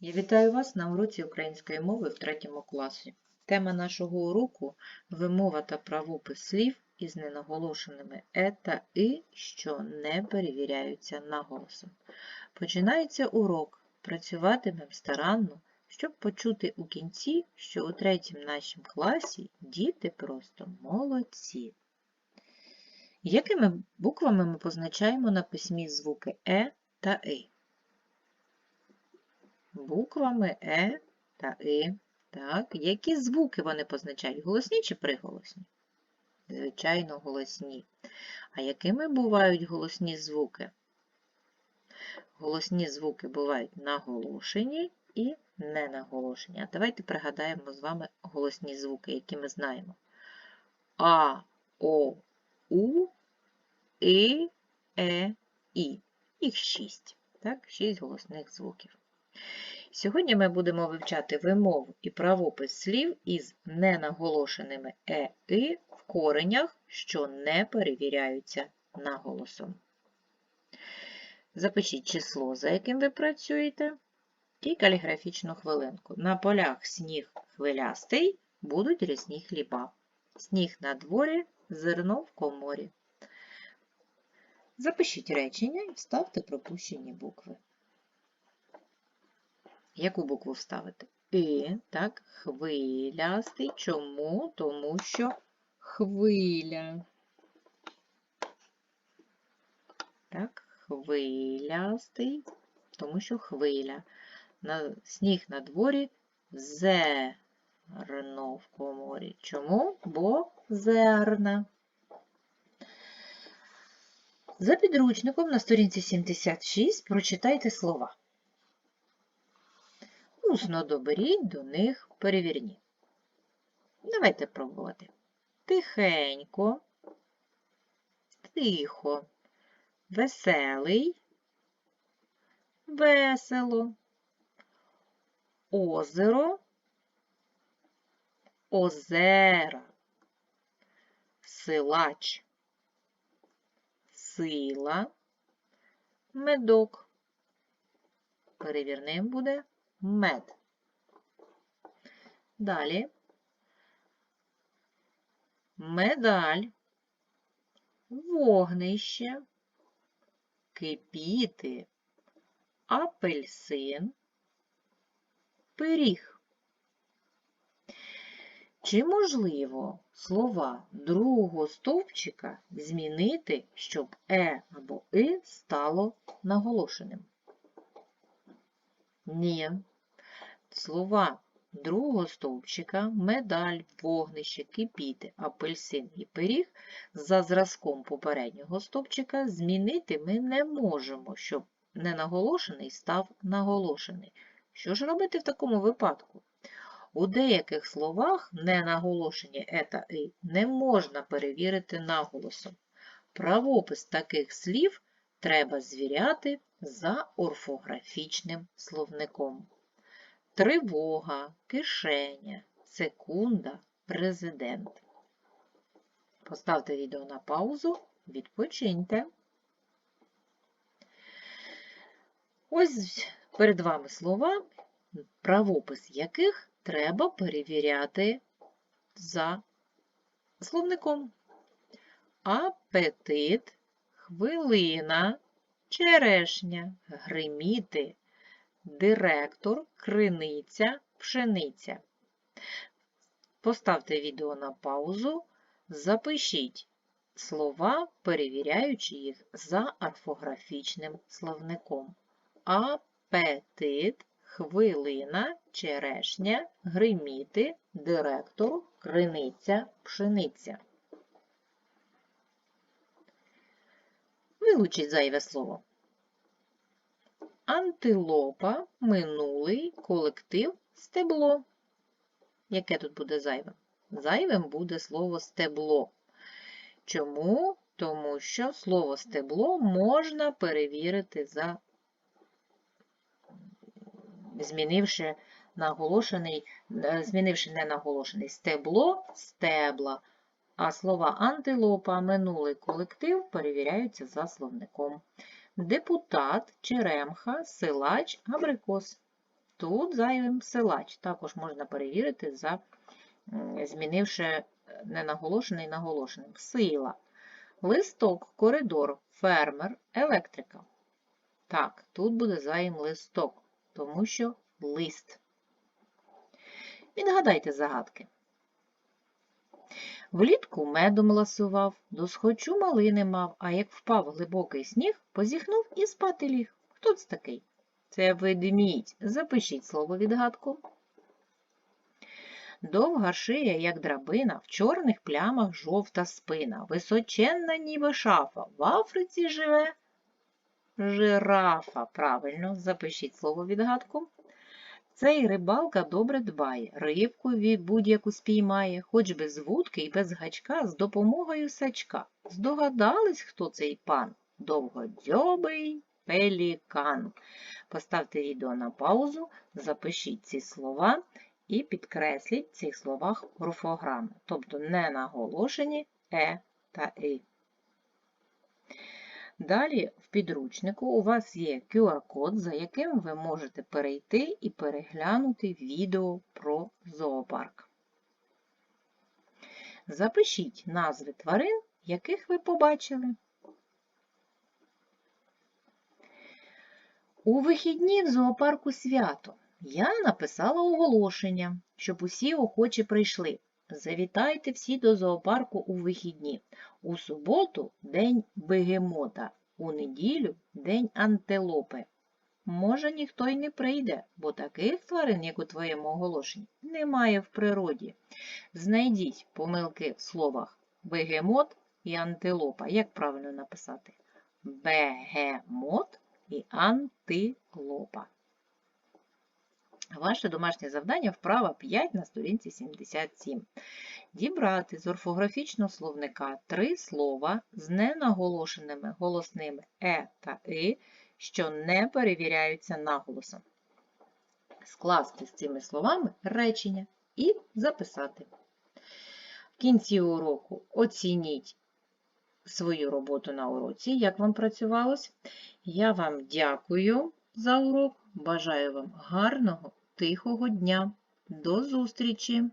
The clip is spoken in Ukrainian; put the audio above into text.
Я вітаю вас на уроці української мови в третьому класі. Тема нашого уроку вимова та правопис слів із ненаголошеними е та и, що не перевіряються наголосом. Починається урок. Працюватимемо старанно, щоб почути у кінці, що у третьому нашому класі діти просто молодці. Якими буквами ми позначаємо на письмі звуки е та и? Буквами Е та И. Так, які звуки вони позначають? Голосні чи приголосні? Звичайно, голосні. А якими бувають голосні звуки? Голосні звуки бувають наголошені і ненаголошені. А давайте пригадаємо з вами голосні звуки, які ми знаємо. А, О, У, И, Е, І. Їх шість. Так, шість голосних звуків. Сьогодні ми будемо вивчати вимову і правопис слів із ненаголошеними е и в коренях, що не перевіряються наголосом. Запишіть число, за яким ви працюєте, і каліграфічну хвилинку. На полях сніг хвилястий будуть рясні хліба. Сніг на дворі, зерно в коморі. Запишіть речення і вставте пропущені букви. Яку букву вставити? І, так, хвилястий. Чому? Тому що хвиля. Так, хвилястий, тому що хвиля. На, Сніг на дворі зерно в коморі. Чому? Бо зерна. За підручником на сторінці 76 прочитайте слова. Усно доберіть до них перевірні. Давайте пробувати. Тихенько, тихо, веселий, весело, озеро, озера, силач, сила, медок. Перевірним буде мед. Далі медаль, вогнище, кипіти, апельсин, пиріг. Чи можливо слова другого стовпчика змінити, щоб е або и стало наголошеним? Ні. Слова другого стовпчика, медаль, вогнище, кипіти, апельсин і пиріг за зразком попереднього стовпчика змінити ми не можемо, щоб ненаголошений став наголошений. Що ж робити в такому випадку? У деяких словах ненаголошені е та и не можна перевірити наголосом. Правопис таких слів треба звіряти за орфографічним словником. Тривога, кишеня, секунда, президент. Поставте відео на паузу, відпочиньте. Ось перед вами слова, правопис яких треба перевіряти за словником. Апетит, хвилина, черешня, гриміти, директор, криниця, пшениця. Поставте відео на паузу, запишіть слова, перевіряючи їх за орфографічним словником. Апетит, хвилина, черешня, гриміти, директор, криниця, пшениця. Вилучіть зайве слово. Антилопа, минулий, колектив, стебло. Яке тут буде зайвим? Зайвим буде слово стебло. Чому? Тому що слово стебло можна перевірити за змінивши наголошений, е, змінивши ненаголошений стебло, стебла, а слова антилопа, минулий колектив перевіряються за словником. Депутат, черемха, силач, абрикос. Тут зайвим силач. Також можна перевірити, за, змінивши е, ненаголошений наголошеним. Сила. Листок, коридор, фермер, електрика. Так, тут буде зайвим листок, тому що лист. Відгадайте загадки. Влітку медом ласував, досхочу малини мав, а як впав глибокий сніг, позіхнув і спати ліг. Хто це такий? Це ведмідь. Запишіть слово відгадку. Довга шия, як драбина, в чорних плямах жовта спина, височенна, ніби шафа. В Африці живе жирафа. Правильно, запишіть слово відгадку. Цей рибалка добре дбає, рибку будь-яку спіймає, хоч без вудки і без гачка, з допомогою сачка. Здогадались, хто цей пан? Довгодзьобий пелікан. Поставте відео на паузу, запишіть ці слова і підкресліть в цих словах орфограми, тобто не наголошені е та и. Далі в підручнику у вас є QR-код, за яким ви можете перейти і переглянути відео про зоопарк. Запишіть назви тварин, яких ви побачили. У вихідні в зоопарку свято. Я написала оголошення, щоб усі охочі прийшли. Завітайте всі до зоопарку у вихідні. У суботу день бегемота, у неділю день антилопи. Може, ніхто й не прийде, бо таких тварин, як у твоєму оголошенні, немає в природі. Знайдіть помилки в словах бегемот і антилопа. Як правильно написати? Бегемот і антилопа. Ваше домашнє завдання вправа 5 на сторінці 77. Дібрати з орфографічного словника три слова з ненаголошеними голосними е та и, що не перевіряються наголосом. Скласти з цими словами речення і записати. В кінці уроку оцініть свою роботу на уроці, як вам працювалось. Я вам дякую за урок. Бажаю вам гарного, тихого дня. До зустрічі!